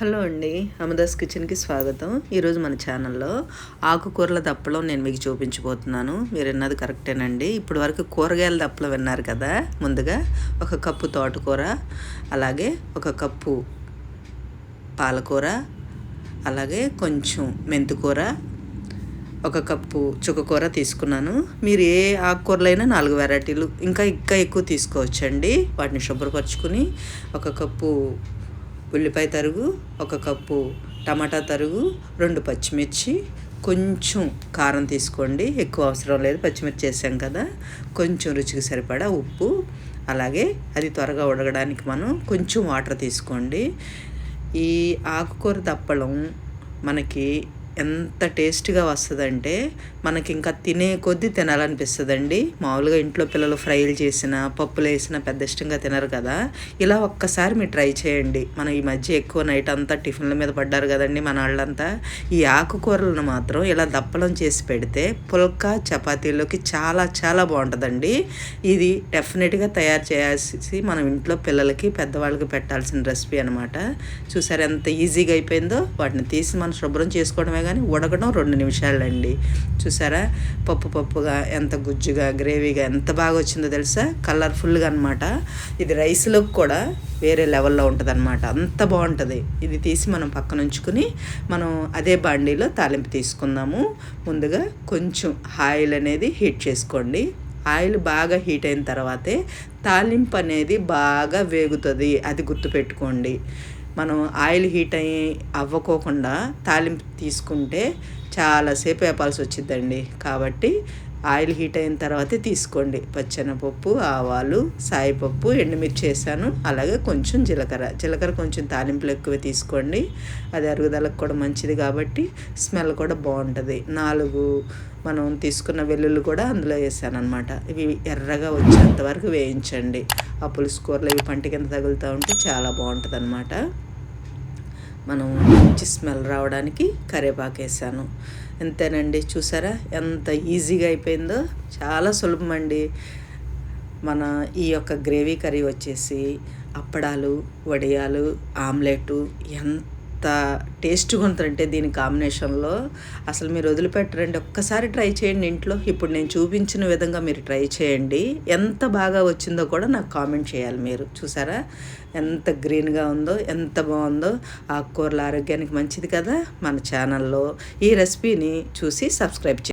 Hello అండి అమదాస్ కిచెన్కి స్వాగతం. ఈరోజు మన ఛానల్లో ఆకుకూరల దప్పలం నేను మీకు చూపించబోతున్నాను. మీరు విన్నది కరెక్టేనండి. ఇప్పుడు వరకు కూరగాయల దప్పలం విన్నారు కదా? ముందుగా ఒక కప్పు తోటకూర అలాగే ఒక కప్పు పాలకూర అలాగే కొంచెం మెంతికూర ఒక కప్పు చుక్కకూర తీసుకున్నాను. మీరు ఏ ఆకుకూరలైనా నాలుగు వెరైటీలు ఇంకా ఇంకా ఎక్కువ తీసుకోవచ్చండి. వాటిని శుభ్రపరచుకుని ఒక కప్పు ఉల్లిపాయ తరుగు ఒక కప్పు టమాటా తరుగు రెండు పచ్చిమిర్చి కొంచెం కారం తీసుకోండి. ఎక్కువ అవసరం లేదు పచ్చిమిర్చి వేసాం కదా. కొంచెం రుచికి సరిపడా ఉప్పు అలాగే అది త్వరగా ఉడకడానికి మనం కొంచెం వాటర్ తీసుకోండి. ఈ ఆకుకూర దప్పడం మనకి ఎంత టేస్ట్గా వస్తుందంటే మనకి ఇంకా తినే కొద్దీ తినాలనిపిస్తుందండి. మామూలుగా ఇంట్లో పిల్లలు ఫ్రైలు చేసిన పప్పులు వేసిన పెద్ద ఇష్టంగా తినరు కదా. ఇలా ఒక్కసారి మీరు ట్రై చేయండి. మనం ఈ మధ్య ఎక్కువ నైట్ అంతా టిఫిన్ల మీద పడ్డారు కదండి మన వాళ్ళంతా ఈ ఆకుకూరలను మాత్రం ఇలా దప్పలం చేసి పెడితే పుల్కా చపాతీలోకి చాలా చాలా బాగుంటుందండి. ఇది డెఫినెట్గా తయారు చేయాల్సి మనం ఇంట్లో పిల్లలకి పెద్దవాళ్ళకి పెట్టాల్సిన రెసిపీ అనమాట చూసారు ఎంత ఈజీగా అయిపోయిందో? వాటిని తీసి మనం శుభ్రం చేసుకోవడమే కానీ ఉడకడం రెండు నిమిషాలండి. చూసారా? పప్పు పప్పుగా ఎంత గుజ్జుగా గ్రేవీగా ఎంత బాగా వచ్చిందో తెలుసా? కలర్ఫుల్గా అనమాట ఇది రైస్లో కూడా వేరే లెవెల్లో ఉంటుంది అనమాట అంత బాగుంటుంది. ఇది తీసి మనం పక్కన ఉంచుకుని మనం అదే బాండీలో తాలింపు తీసుకుందాము. ముందుగా కొంచెం ఆయిల్ అనేది హీట్ చేసుకోండి. ఆయిల్ బాగా హీట్ అయిన తర్వాతే తాలింపు అనేది బాగా వేగుతుంది. అది గుర్తుపెట్టుకోండి. మనం ఆయిల్ హీట్ అయ్యి అవ్వకోకుండా తాలింపు తీసుకుంటే చాలాసేపు వేపాల్సి వచ్చిందండి కాబట్టి ఆయిల్ హీట్ అయిన తర్వాతే తీసుకోండి. పచ్చెనపప్పు ఆవాలు సాయిపప్పు ఎండుమిర్చి వేసాను. అలాగే కొంచెం జీలకర్ర. జీలకర్ర కొంచెం తాలింపులు ఎక్కువ తీసుకోండి. అది అరుగుదలకు కూడా మంచిది కాబట్టి స్మెల్ కూడా బాగుంటుంది. నాలుగు మనం తీసుకున్న వెల్లుల్లి కూడా అందులో వేసాను అనమాట ఇవి ఎర్రగా వచ్చేంత వరకు వేయించండి. ఆ పులుసు కూరలు ఇవి పంట కింద తగులుతూ ఉంటే చాలా బాగుంటుంది అనమాట మనం మంచి స్మెల్ రావడానికి కరివేపాకు వేసాను అంతేనండి చూసారా? ఎంత ఈజీగా అయిపోయిందో. చాలా సులభం అండి మన ఈ యొక్క గ్రేవీ కర్రీ వచ్చేసి అప్పడాలు వడియాలు ఆమ్లెట్ ఎంత ఎంత టేస్ట్గా ఉంటుందంటే దీని కాంబినేషన్లో. అసలు మీరు వదిలిపెట్టరండి ఒక్కసారి ట్రై చేయండి ఇంట్లో. ఇప్పుడు నేను చూపించిన విధంగా మీరు ట్రై చేయండి. ఎంత బాగా వచ్చిందో కూడా నాకు కామెంట్ చేయాలి మీరు. చూసారా? ఎంత గ్రీన్గా ఉందో ఎంత బాగుందో. ఆకుకూరల ఆరోగ్యానికి మంచిది కదా మన ఛానల్లో. ఈ రెసిపీని చూసి సబ్స్క్రైబ్ చేయండి